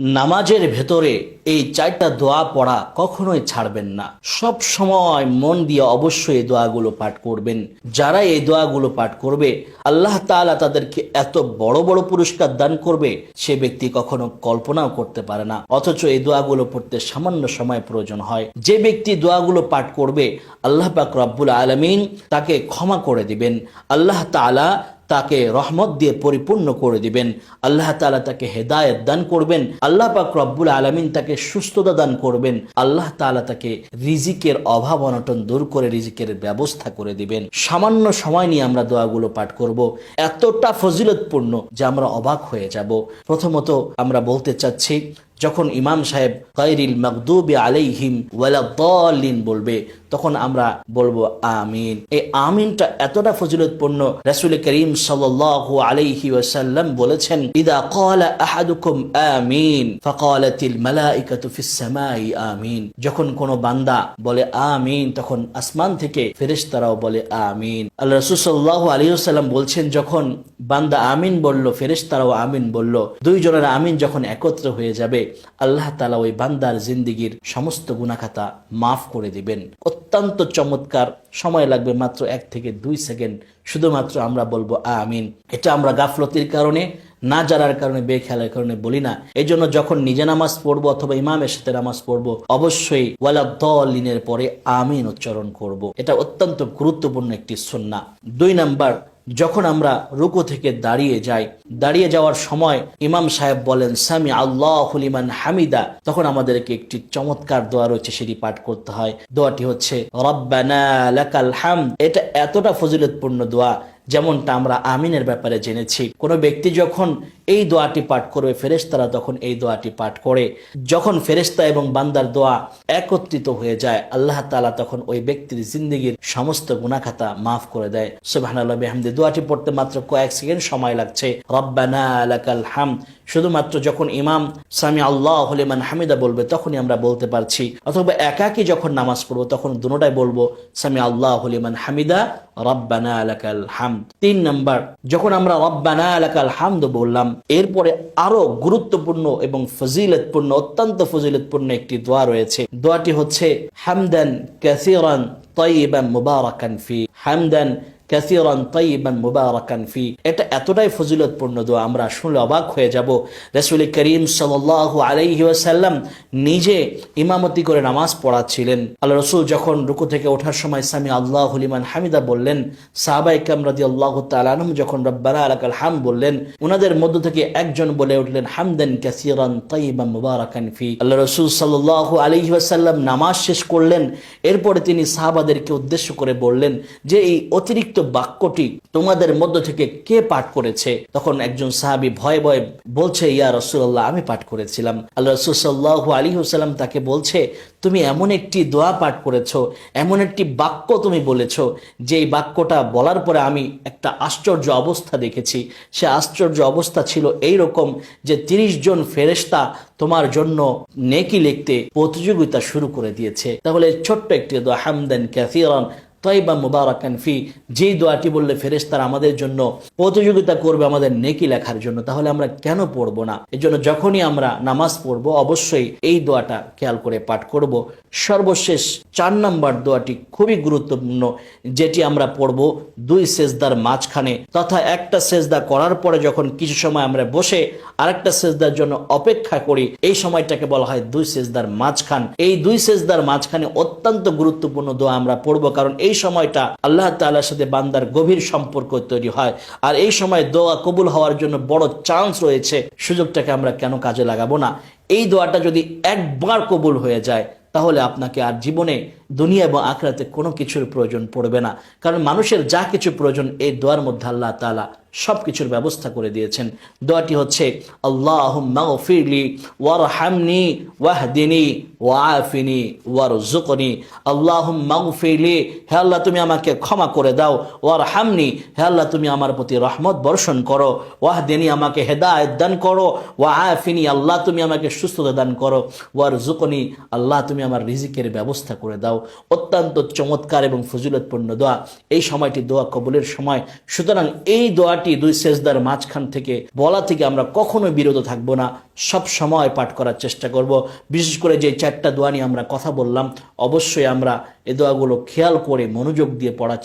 নামাজের ভেতরে এই চারটা দোয়া পড়া কখনোই ছাড়বেন না। সব সময় মন দিয়ে অবশ্যই এই দোয়াগুলো পাঠ করবেন। যারা এই দোয়াগুলো পাঠ করবে, আল্লাহ তাআলা তাদেরকে এত বড় বড় পুরস্কার দান করবে, সে ব্যক্তি কখনো কল্পনাও করতে পারে না। অথচ এই দোয়াগুলো পড়তে সামান্য সময় প্রয়োজন হয়। যে ব্যক্তি দোয়াগুলো পাঠ করবে, আল্লাহ পাক রব্বুল আলমিন তাকে ক্ষমা করে দিবেন। আল্লাহ তাআলা তাকে রহমত দিয়ে পরিপূর্ণ করে দিবেন। আল্লাহ তাআলা তাকে হেদায়েত দান করবেন। আল্লাহ পাক রব্বুল আলমিন তাকে সুস্থতা দান করবেন। আল্লাহ তাআলা তাকে রিজিকের অভাব অনটন দূর করে রিজিকের ব্যবস্থা করে দিবেন। সামান্য সময় নিয়ে আমরা দোয়াগুলো পাঠ করব। এতটা ফজিলতপূর্ণ যে আমরা অবাক হয়ে যাব। প্রথমত আমরা বলতে চাচ্ছি যখন ইমাম সাহেব গায়রিল মাগদুবি আলাইহিম ওয়ালাদ্দাল্লিন বলবে, তখন আমরা বলব আমিন। এই আমিনটা এতটা ফজিলতপূর্ণ রাসূল করিম সাল্লাল্লাহু আলাইহি ওয়াসাল্লাম বলেছেন, ইদা ক্বালা আহাদুকুম আমিন, ফাকালাতিল মালাইকাতু ফিস সামাই আমিন। যখন কোন বান্দা বলে আমিন, তখন আসমান থেকে ফেরেশতারাও বলে আমিন। আল্লাহ রাসূল সাল্লাল্লাহু আলাইহি ওয়াসাল্লাম বলছেন, যখন বান্দা আমিন বলল, ফেরেশতারাও আমিন বলল, দুইজনের আমিন যখন একত্র হয়ে যাবে আল্লাহ তালা ওই বান্দার জিন্দিগির সমস্ত গুণাখাতা মাফ করে দিবেন। অত্যন্ত চমৎকার। সময় লাগবে মাত্র এক থেকে দুই সেকেন্ড। শুধুমাত্র আমরা বলব আমিন। এটা আমরা গাফলতির কারণে, না জানার কারণে, বেখেয়ালের কারণে বলি না। এই জন্য যখন নিজে নামাজ পড়ব অথবা ইমামের সাথে নামাজ পড়ব, অবশ্যই ওয়ালা দলিনের পরে আমিন উচ্চারণ করব। এটা অত্যন্ত গুরুত্বপূর্ণ একটি সন্না দুই নাম্বার যখন আমরা রুকু থেকে দাঁড়িয়ে যাই, দাঁড়িয়ে যাওয়ার সময় ইমাম সাহেব বলেন, সামি আল্লাহ হুলিমান হামিদা। তখন আমাদেরকে একটি চমৎকার দোয়া রয়েছে সেটি পাঠ করতে হয়। দোয়াটি হচ্ছে হাম এটা এতটা ফজিলতপূর্ণ দোয়া যেমনটা আমরা আমিনের ব্যাপারে জেনেছি। কোনো ব্যক্তি যখন এই দোয়াটি পাঠ করবে, ফেরেশতারা তখন এই দোয়াটি পাঠ করে। যখন ফেরেশতা এবং বান্দার দোয়া একত্রিত হয়ে যায়, আল্লাহ তাআলা তখন ওই ব্যক্তির জিন্দগির সমস্ত গুনাখাতা মাফ করে দেয়। সুবহানাল্লাহ, বিহামদি, দোয়াটি পড়তে মাত্র কয়েক সেকেন্ড সময় লাগছে। রব্বানা লাকাল হাম, শুধুমাত্র যখন ইমাম সামি আল্লাহ হলিমান হামিদা বলবে, তখনই আমরা বলতে পারছি। অথবা একাকি যখন নামাজ পড়ব, তখন দুটাই বলব, সামি আল্লাহ হলিমান হামিদা, রব্বানা আলাকাল হাম তিন নম্বর, যখন আমরা রব্বানা আলাকাল হামদ বললাম এরপরে আরও গুরুত্বপূর্ণ এবং ফজিলতপূর্ণ, অত্যন্ত ফজিলতপূর্ণ একটি দোয়া রয়েছে। দোয়াটি হচ্ছে, হামদান কাসিরান তৈবান মুবারাকান ফি। হামদান কাসিরান তয়িবান মুবারাকান ফি। এটা এতটাই ফজিলতপূর্ণ দোয়া, আমরা শুনলে অবাক হয়ে যাব। রাসূল করিম সাল্লাল্লাহু আলাইহি ওয়াসাল্লাম নিজে ইমামতি করে নামাজ পড়াচ্ছিলেন। আল্লাহ রসুল যখন রুকু থেকে ওঠার সময় সামি আল্লাহ লিমান হামিদা বললেন সাহাবাই কাম রাদি আল্লাহ তালানহম যখন রব্বানা আলাকাল হাম বললেন ওনাদের মধ্য থেকে একজন বলে উঠলেন, হামদান কাসিরান তয়িবান মুবারাকান ফি। আল্লাহ রসুল সাল্লাল্লাহু আলাইহি ওয়াসাল্লাম নামাজ শেষ করলেন, এরপরে তিনি সাহাবাদেরকে উদ্দেশ্য করে বললেন যে, এই অতিরিক্ত বাক্যটি তোমাদের মধ্য থেকে কে পাঠ করেছে? তখন একজন সাহাবী ভয়ে ভয়ে বলছে, ইয়া রসুল্লাহ আমি পাঠ করেছিলাম। আল্লাহ রসুল সাল্লাহ আলী হুসাল্লাম তাকে বলছে, তুমি এমন একটি দোয়া পাঠ করেছ, এমন একটি বাক্য তুমি বলেছ যে বাক্যটা বলার পরে আমি একটা আশ্চর্য অবস্থা দেখেছি। সে আশ্চর্য অবস্থা ছিল এই রকম যে তিরিশ জন ফেরেস্তা তোমার জন্য নেকি লিখতে প্রতিযোগিতা শুরু করে দিয়েছে। তাহলে ছোট্ট একটি দোয়া, হামদান ক্যাথিরন তয়বা মুবারাকান ফি। যেই দোয়াটি বললে ফেরেশতারা আমাদের জন্য প্রতিযোগিতা করবে, আমাদের নেকি লেখার জন্য, তাহলে আমরা কেন পড়ব না? এই জন্য যখনই আমরা নামাজ পড়ব, অবশ্যই এই দোয়াটা খেয়াল করে পাঠ করব। সর্বশেষ চার নম্বর দোয়াটি খুবই গুরুত্বপূর্ণ, যেটি আমরা পড়ব দুই সেজদার মাঝখানে, তথা একটা সেজদা করার পরে যখন কিছু সময় আমরা বসে আরেকটা সেজদার জন্য অপেক্ষা করি, এই সময়টাকে বলা হয় দুই সেজদার মাঝখান। এই দুই সেজদার মাঝখানে অত্যন্ত গুরুত্বপূর্ণ দোয়া আমরা পড়ব, কারণ এই সময়টা আল্লাহ তাআলার সাথে বান্দার গভীর সম্পর্ক তৈরি হয়। আর এই সময় দোয়া কবুল হওয়ার জন্য বড় চান্স রয়েছে। সুযোগটাকে আমরা কেন কাজে লাগাবো না? এই দোয়াটা যদি একবার কবুল হয়ে যায়, তাহলে আপনাকে আর জীবনে দুনিয়া এবং আখরাতে কোনো কিছুর প্রয়োজন পড়বে না। কারণ মানুষের যা কিছু প্রয়োজন, এই দোয়ার মধ্যে আল্লাহ তালা সব কিছুর ব্যবস্থা করে দিয়েছেন। দোয়াটি হচ্ছে আল্লাহ মাগফিরলি ওয়ারহামনি ওয়াহদিনি ওয়াফিনি ওয়ারজুকনি আল্লাহ মাগফিরলি হে আল্লাহ, তুমি আমাকে ক্ষমা করে দাও। ওয়ারহামনি, হে আল্লাহ, তুমি আমার প্রতি রহমত বর্ষণ করো। ওয়াহদিনি, আমাকে হেদায়ত দান করো। ওয়াফিনি আল্লাহ, তুমি আমাকে সুস্থতা দান করো। ওয়ারজুকনি আল্লাহ, তুমি আমার রিজিকের ব্যবস্থা করে দাও। দাও। অত্যন্ত চমৎকার এবং ফজিলতপূর্ণ দোয়া। এই সময়টি দোয়া কবলের সময়। সুতরাং এই দোয়াটি দুই সেজদার মাঝখান থেকে, বলা থেকে আমরা কখনোই বিরত থাকব না। সব সময় পাঠ করার চেষ্টা করব। বিশেষ করে যে চারটা দোয়া নিয়ে আমরা কথা বললাম, অবশ্যই আমরা এ দোয়াগুলো খেয়াল করে মনোযোগ দিয়ে পড়ার